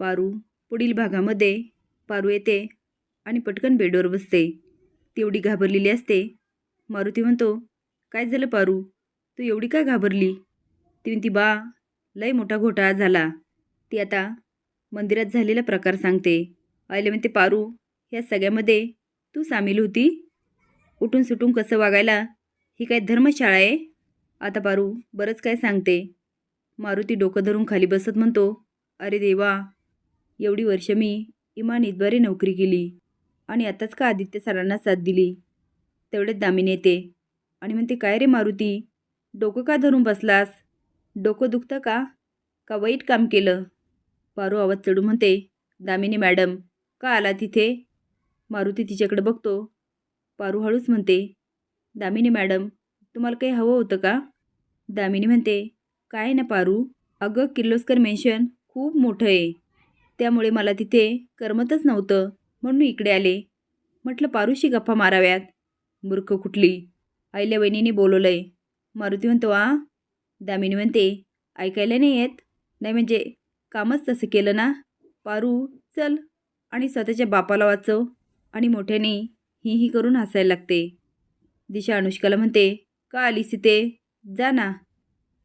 पारू. पुढील भागामध्ये पारू येते आणि पटकन बेडवर बसते. तेवढी घाबरलेली असते. मारुती म्हणतो काय झालं पारू? तू एवढी काय घाबरली? ती म्हणती बा लय मोठा घोटाळा झाला. ती आता मंदिरात झालेला प्रकार सांगते. आईले म्हणते पारू ह्या सगळ्यामध्ये तू सामील होती? उठून सुटून कसं वागायला? ही काय धर्मशाळा आहे? आता पारू बरंच काय सांगते. मारुती डोकं धरून खाली बसत म्हणतो अरे देवा एवढी वर्ष मी इमानीद्वारे नोकरी केली आणि आताच का आदित्य सरांना साथ दिली? तेवढेच दामिनी येते. आणि म्हणते काय रे मारुती? डोकं का धरून बसलास? डोकं दुखतं का? का वाईट काम केलं? पारू आवाज चढू म्हणते दामिनी मॅडम का आला तिथे मारुती तिच्याकडे बघतो. पारू हळूच म्हणते दामिनी मॅडम तुम्हाला काही हवं होतं का? दामिनी म्हणते काय ना पारू? अगं किर्लोस्कर मेन्शन खूप मोठं आहे. त्यामुळे मला तिथे करमतच नव्हतं. म्हणून इकडे आले. म्हटलं पारूशी गप्पा माराव्यात. मूर्ख कुठली? आईल्या वहिनीने बोलवलं आहे मारुती म्हणतो आ? दामिनी म्हणते ऐकायला नाही येत. नाही म्हणजे कामच तसं केलं ना? पारू चल. आणि स्वतःच्या बापाला वाचव. आणि मोठ्याने ही ही करून हसायला लागते. दिशा अनुष्काला म्हणते का आलीस इथे? जा ना.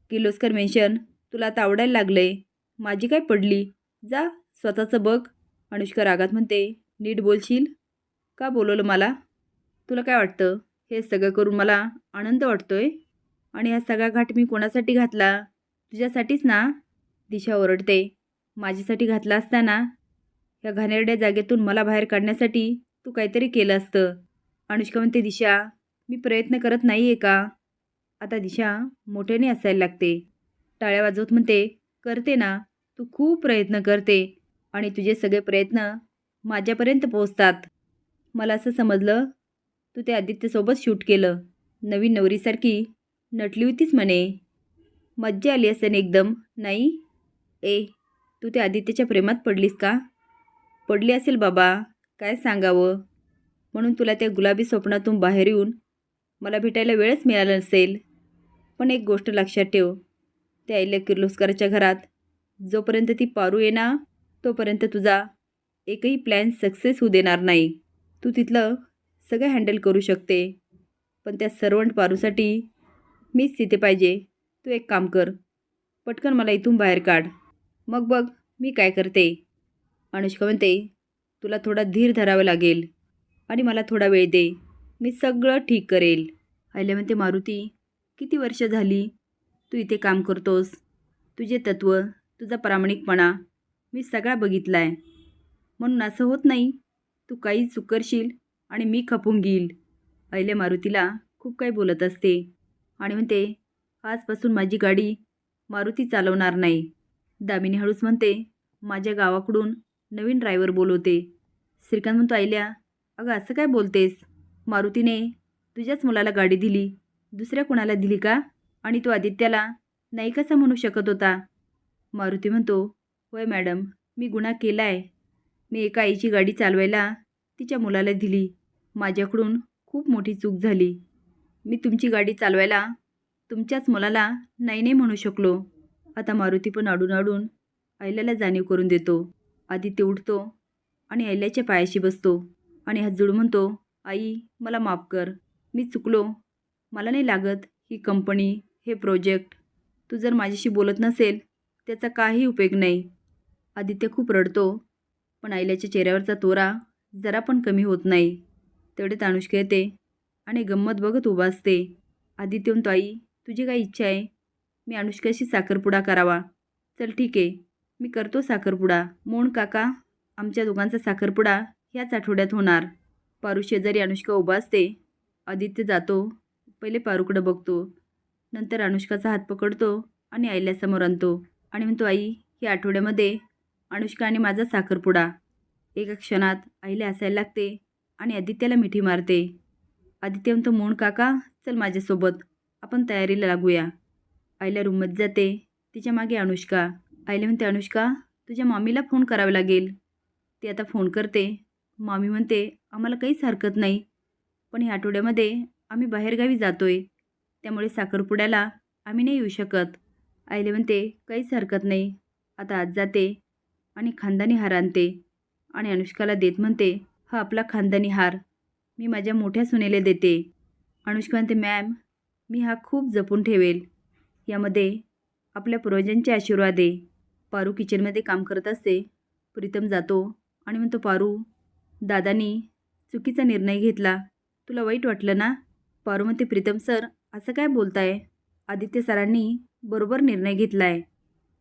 किर्लोस्कर मेन्शन तुला आता आवडायला लागलंय. माझी काय पडली? जा. स्वतःचं बघ. अनुष्का रागात म्हणते नीट बोलशील? का बोलवलं मला? तुला काय वाटतं? हे सगळं करून मला आनंद वाटतोय? आणि हा सगळा घाट मी कोणासाठी घातला? तुझ्यासाठीच ना? दिशा ओरडते माझ्यासाठी घातला असताना? या घाणेरड्या जागेतून मला बाहेर काढण्यासाठी तू काहीतरी केलं असतं. अनुष्का म्हणते दिशा मी प्रयत्न करत नाही आहे का? आता दिशा मोठ्याने असायला लागते. टाळ्या वाजवत म्हणते करते ना. तू खूप प्रयत्न करते. आणि तुझे सगळे प्रयत्न माझ्यापर्यंत पोहोचतात. मला असं समजलं. तू ते आदित्यसोबत शूट केलं. नवीन नवरीसारखी नटली होतीच म्हणे. मज्जा आली असेल एकदम. नाही? ए तू त्या आदित्यच्या प्रेमात पडलीस का? पडली असेल बाबा. काय सांगावं? म्हणून तुला त्या गुलाबी स्वप्नातून बाहेर येऊन मला भेटायला वेळच मिळाला नसेल. पण एक गोष्ट लक्षात ठेव. त्या आईल्या किर्लोस्करच्या घरात जोपर्यंत ती पारू येणार तोपर्यंत तुझा एकही प्लॅन सक्सेस होऊ देणार नाही. तू तिथलं सगळं हँडल करू शकते. पण त्या सर्वंट पारूसाठी मीच तिथे पाहिजे. तू एक काम कर. पटकन मला इथून बाहेर काढ. मग बघ मी काय करते. अनुष्का म्हणते तुला थोडा धीर धरावा लागेल आणि मला थोडा वेळ दे. मी सगळं ठीक करेल. आयल्या म्हणते मारुती किती वर्ष झाली तू इथे काम करतोस? तुझे तत्त्व तुझा प्रामाणिकपणा मी सगळा बघितला आहे म्हणून असं होत नाही. तू काही चूक करशील आणि मी खपून घेईल. अहिल्या मारुतीला खूप काही बोलत असते. आणि म्हणते आजपासून माझी गाडी मारुती चालवणार नाही. दामिनी हळूच म्हणते माझ्या गावाकडून नवीन ड्रायव्हर बोलवते. श्रीकांत म्हणतो आईल्या अगं असं काय बोलतेस? मारुतीने तुझ्याच मुलाला गाडी दिली दुसऱ्या कोणाला दिली का? आणि तो आदित्याला नाही कसा म्हणू शकत होता? मारुती म्हणतो होय मॅडम मी गुन्हा केला आहे मी एका आईची गाडी चालवायला तिच्या मुलाला दिली. माझ्याकडून खूप मोठी चूक झाली. मी तुमची गाडी चालवायला तुमच्याच मुलाला नाही नाही म्हणू शकलो. आता मारुती पण अडून अडून ऐल्याला जाणीव करून देतो. आदित्य उठतो आणि ऐल्याच्या पायाशी बसतो आणि हात जोडून म्हणतो आई मला माफ कर. मी चुकलो. मला नाही लागत ही कंपनी हे प्रोजेक्ट तू जर माझ्याशी बोलत नसेल त्याचा काही उपयोग नाही. आदित्य खूप रडतो. पण आईल्याच्या चेहऱ्यावरचा तोरा जरा पण कमी होत नाही. तेवढे अनुष्का येते आणि गंमत बघत उभा असते. आदित्य म्हणतो आई तुझी काय इच्छा आहे? मी अनुष्काशी साखरपुडा करावा. चल ठीक आहे. मी करतो साखरपुडा. मोण काका आमच्या दोघांचा साखरपुडा ह्याच आठवड्यात होणार. पारू शेजारी अनुष्का उभा असते. आदित्य जातो. पहिले पारूकडं बघतो. नंतर अनुष्काचा हात पकडतो आणि आईल्यासमोर आणतो. आणि म्हणतो आई या आठवड्यामध्ये अनुष्का आणि माझा साखरपुडा. एका क्षणात आईला असायला लागते आणि आदित्याला मिठी मारते. आदित्य म्हणतो मोहन काका चल माझ्यासोबत. आपण तयारीला लागूया. आईला रूममध्ये जाते. तिच्यामागे अनुष्का. आईला म्हणते अनुष्का तुझ्या मामीला फोन करावा लागेल. ती आता फोन करते. मामी म्हणते आम्हाला काहीच हरकत नाही. पण ह्या आठवड्यामध्ये आम्ही बाहेरगावी जातोय. त्यामुळे साखरपुड्याला आम्ही नाही येऊ शकत. आईले म्हणते काहीच हरकत नाही. आता आज जाते. आणि खानदानी हार आणते आणि अनुष्काला देत म्हणते हा आपला खानदानी हार. मी माझ्या मोठ्या सुनेला देते. अनुष्का म्हणते मॅम मी हा खूप जपून ठेवेल. यामध्ये आपल्या पूर्वजांचे आशीर्वाद आहे. पारू किचनमध्ये काम करत असते. प्रीतम जातो आणि म्हणतो पारू दादानी चुकीचा निर्णय घेतला. तुला वाईट वाटलं ना? पारू म्हणते प्रीतम सर असं काय बोलताय? आदित्य सरांनी बरोबर निर्णय घेतला आहे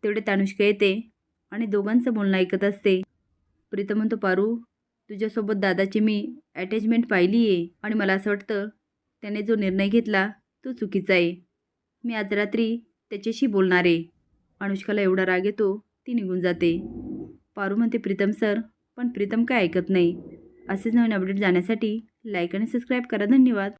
तेवढे अनुष्का येते. आणि दोघांचं बोलणं ऐकत असते. प्रीतम म्हणतो पारू तुझ्यासोबत दादाची मी अटॅचमेंट पाहिली आहे आणि मला असं वाटतं त्याने जो निर्णय घेतला तो चुकीचा आहे. मी आज रात्री त्याच्याशी बोलणार आहे. अनुष्काला एवढा राग येतो ती निघून जाते. पारू म्हणते प्रीतम सर पण प्रीतम काय ऐकत नाही. असेच नवीन अपडेट जाण्यासाठी लाईक आणि सबस्क्राईब करा. धन्यवाद.